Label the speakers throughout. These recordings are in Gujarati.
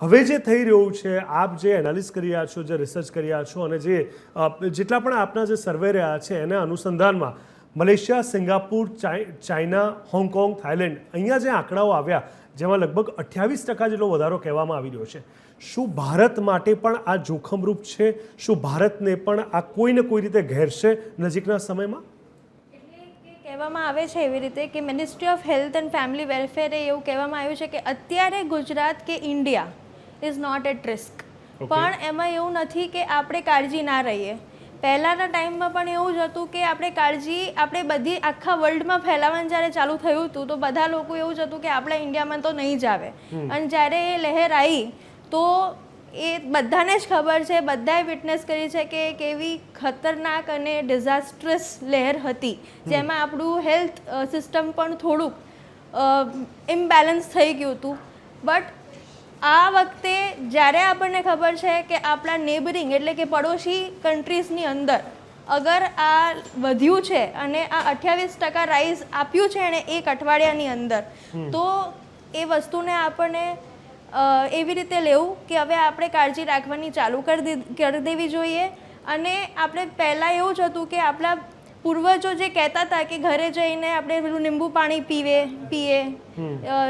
Speaker 1: હવે જે થઈ રહ્યું છે, આપ જે એનાલિસ કરી રહ્યા છો, જે રિસર્ચ કરી રહ્યા છો અને જે જેટલા પણ આપના જે સર્વે રહ્યા છે, એના અનુસંધાનમાં મલેશિયા, સિંગાપુર ચાઇ- ચાઇના, હોંગકોંગ, થાઇલેન્ડ અહીંયા જે આંકડાઓ આવ્યા, જેમાં લગભગ અઠ્યાવીસ ટકા જેટલો વધારો કહેવામાં આવી રહ્યો છે. શું ભારત માટે પણ આ જોખમરૂપ છે? શું ભારતને પણ આ કોઈને કોઈ રીતે ઘેરશે નજીકના સમયમાં?
Speaker 2: કહેવામાં આવે છે એવી રીતે કે ministry of health and family welfare એવું કહેવામાં આવ્યું છે કે અત્યારે ગુજરાત કે India is not at risk પણ એમાં એવું નથી કે આપણે કાળજી ના રહીએ. પહેલાંના ટાઈમમાં પણ એવું જ હતું કે આપણે કાળજી આપણે બધી આખા વર્લ્ડમાં ફેલાવાનું જ્યારે ચાલુ થયું હતું તો બધા લોકો એવું જ હતું કે આપણા ઇન્ડિયામાં તો નહીં જ આવે. અને જ્યારે એ લહેર આવી તો એ બધાને જ ખબર છે બધાએ વિટનેસ કરી છે કે કેવી ખતરનાક અને ડિઝાસ્ટ્રસ લહેર હતી. જેમાં આપણું હેલ્થ સિસ્ટમ પણ થોડુંક ઇમ્બેલેન્સ થઈ ગયું હતું. બટ આ વખતે જ્યારે આપણને ખબર છે કે આપણા નેબરિંગ એટલે કે પડોશી કન્ટ્રીઝની અંદર અગર આ વધ્યું છે અને આ અઠ્યાવીસ ટકા રાઇઝ આપ્યું છે એણે એક અઠવાડિયાની અંદર તો એ વસ્તુને આપણને એવી રીતે લેવું કે હવે આપણે કાળજી રાખવાની ચાલુ કરી દી- કરી દેવી જોઈએ. અને આપણે પહેલાં એવું જ હતું કે આપણા પૂર્વજો જે કહેતા હતા કે ઘરે જઈને આપણે પેલું લીંબુ પાણી પીવે પીએ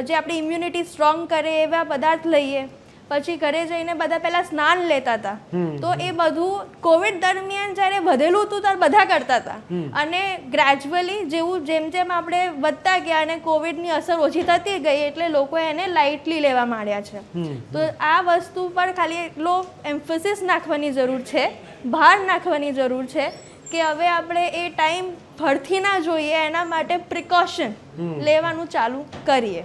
Speaker 2: જે આપણી ઇમ્યુનિટી સ્ટ્રોંગ કરે એવા પદાર્થ લઈએ. પછી ઘરે જઈને બધા પહેલા સ્નાન લેતા હતા. તો એ બધું કોવિડ દરમિયાન જ્યારે વધેલું હતું ત્યારે બધા કરતા હતા. અને ગ્રેજ્યુઅલી જેવું જેમ જેમ આપણે વધતા ગયા અને કોવિડની અસર ઓછી થતી ગઈ એટલે લોકો એને લાઇટલી લેવા માંડ્યા છે. તો આ વસ્તુ પર ખાલી એટલો એમ્ફોસિસ નાખવાની જરૂર છે ભાર નાખવાની જરૂર છે કે હવે આપણે એ ટાઈમ ફરથી ના જોઈએ એના માટે પ્રિકોશન લેવાનું ચાલુ કરીએ.